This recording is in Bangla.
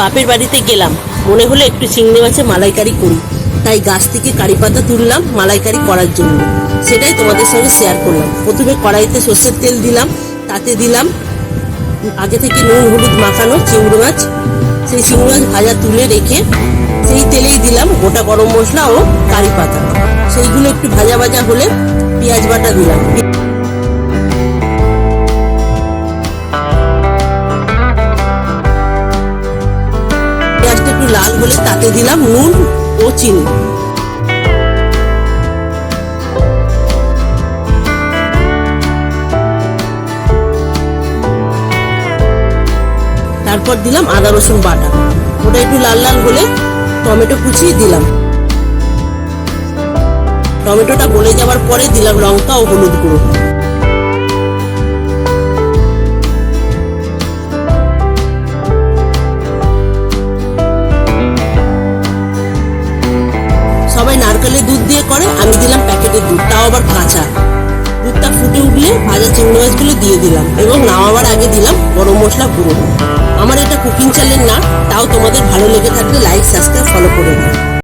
বাপের বাড়িতে গেলাম। মনে হলো একটু চিংড়ি মাছে মালাইকারি করি। তাই গাছ থেকে কারি পাতা তুললাম মালাইকারি করার জন্য। সেটাই তোমাদের সঙ্গে শেয়ার করলাম। প্রথমে কড়াইতে সর্ষের তেল দিলাম, তাতে দিলাম আগে থেকে নুন, হলুদ মাখানো চিংড়ি মাছ। সেই চিংড়ি মাছ ভাজা তুলে রেখে সেই তেলেই দিলাম গোটা গরম মশলা ও কারি পাতা। সেইগুলো একটু ভাজা ভাজা হলে পেঁয়াজ বাটা দিলাম। লাল হলে তাতে দিলাম নুন ও চিনি। তারপর দিলাম আদা রসুন বাটা। ওটা একটু লাল লাল হলে টমেটো কুচিয়ে দিলাম। টমেটোটা গলে যাওয়ার পরে দিলাম লঙ্কা ও হলুদ গুঁড়ো। সবাই নারকেলের দুধ দিয়ে করে, আমি দিলাম প্যাকেটের দুধ, তাও আবার কাঁচা। দুধটা ফুটে উঠলে ভাজা চিংড়ি মাছগুলো দিয়ে দিলাম, এবং নামাবার আগে দিলাম গরম মশলা গুঁড়ো। আমার এটা কুকিং চ্যানেল না, তাও তোমাদের